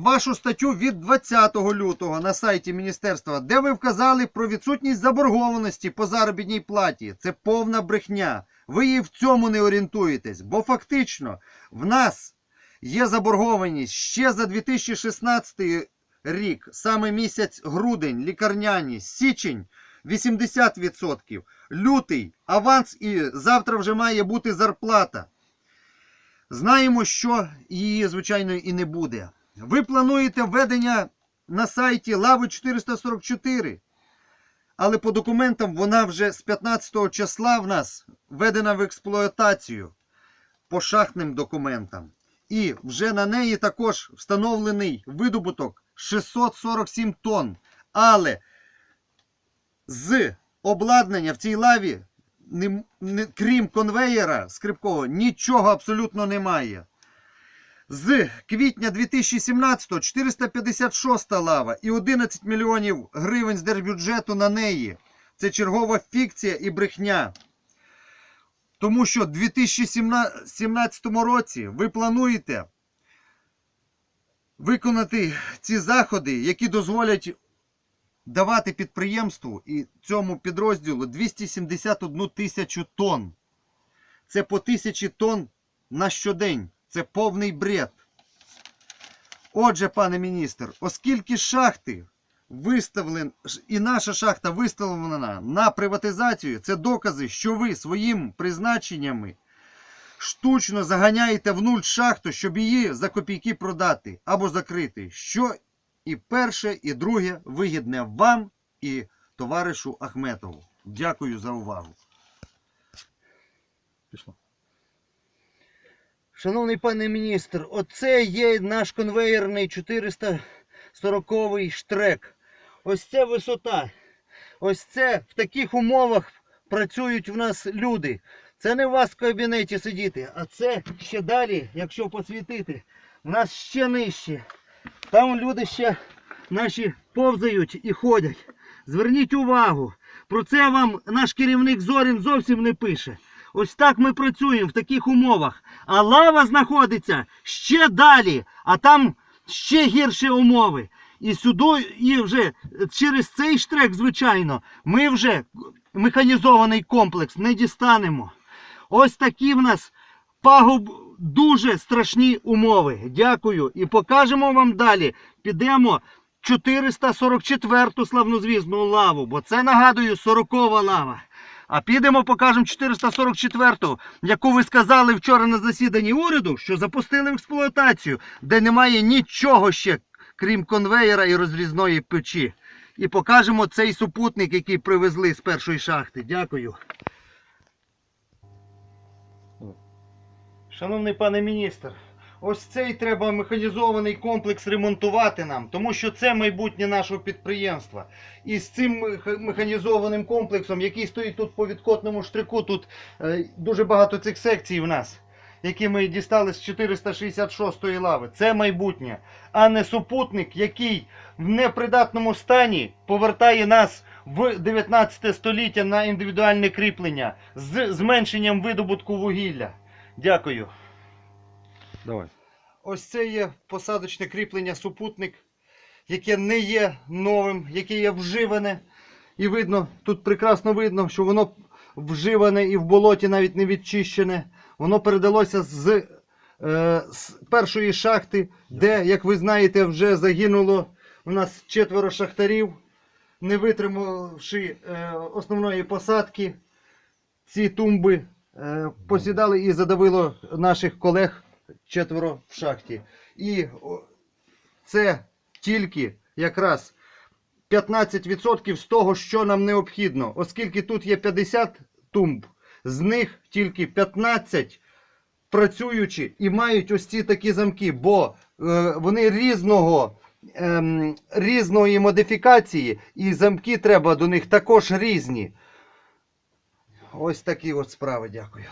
вашу статтю від 20 лютого на сайті міністерства, де ви вказали про відсутність заборгованості по заробітній платі. Це повна брехня. Ви і в цьому не орієнтуєтесь, бо фактично в нас є заборгованість ще за 2016 рік, саме місяць грудень, лікарняні, січень 80%, лютий, аванс і завтра вже має бути зарплата. Знаємо, що її, звичайно, і не буде. Ви плануєте введення на сайті лави 444, але по документам вона вже з 15 числа в нас введена в експлуатацію по шахтним документам. І вже на неї також встановлений видобуток 647 тонн. Але з обладнання в цій лаві, крім конвеєра скрипкового, нічого абсолютно немає. З квітня 2017 456 лава і 11 мільйонів гривень з держбюджету на неї. Це чергова фікція і брехня. Тому що в 2017 році ви плануєте виконати ці заходи, які дозволять давати підприємству і цьому підрозділу 271 тисячу тонн. Це по тисячі тонн на щодень. Це повний бред. Отже, пане міністр, оскільки шахти виставлені, і наша шахта виставлена на приватизацію, це докази, що ви своїм призначеннями штучно заганяєте в нуль шахту, щоб її за копійки продати або закрити. Що і перше, і друге вигідне вам і товаришу Ахметову. Дякую за увагу. Пішло. Шановний пане міністр, оце є наш конвейерний 440 штрек. Ось це висота. Ось це в таких умовах працюють в нас люди. Це не у вас в кабінеті сидіти, а це ще далі, якщо посвітити, в нас ще нижче. Там люди ще наші повзають і ходять. Зверніть увагу, про це вам наш керівник Зорін зовсім не пише. Ось так ми працюємо в таких умовах. А лава знаходиться ще далі, а там ще гірші умови. І сюди, і вже через цей штрек, звичайно, ми вже механізований комплекс не дістанемо. Ось такі в нас пагуб дуже страшні умови. Дякую. І покажемо вам далі. Підемо 444-ту славнозвісну лаву, бо це нагадую 40 лава. А підемо покажемо 444-ту, яку ви сказали вчора на засіданні уряду, що запустили в експлуатацію, де немає нічого ще, крім конвеєра і розрізної печі. І покажемо цей супутник, який привезли з першої шахти. Дякую. Шановний пане міністр, ось цей треба механізований комплекс ремонтувати нам, тому що це майбутнє нашого підприємства. І з цим механізованим комплексом, який стоїть тут по відкотному штрику, тут е, дуже багато цих секцій в нас, які ми дістали з 466-ї лави. Це майбутнє, а не супутник, який в непридатному стані повертає нас в 19 століття на індивідуальне кріплення з зменшенням видобутку вугілля. Дякую. Давай. Ось це є посадочне кріплення супутник, яке не є новим, яке є вживане. І видно, тут прекрасно видно, що воно вживане і в болоті навіть не відчищене. Воно передалося з, е, з першої шахти, де, як ви знаєте, вже загинуло у нас четверо шахтарів, не витримавши е, основної посадки. Ці тумби е, посідали і задавило наших колег четверо в шахті. І це тільки якраз 15% з того, що нам необхідно, оскільки тут є 50 тумб, з них тільки 15 працюючі і мають ось ці такі замки, бо е, вони різного. ем, різної модифікації, і замки треба до них також різні. Ось такі от справи, дякую.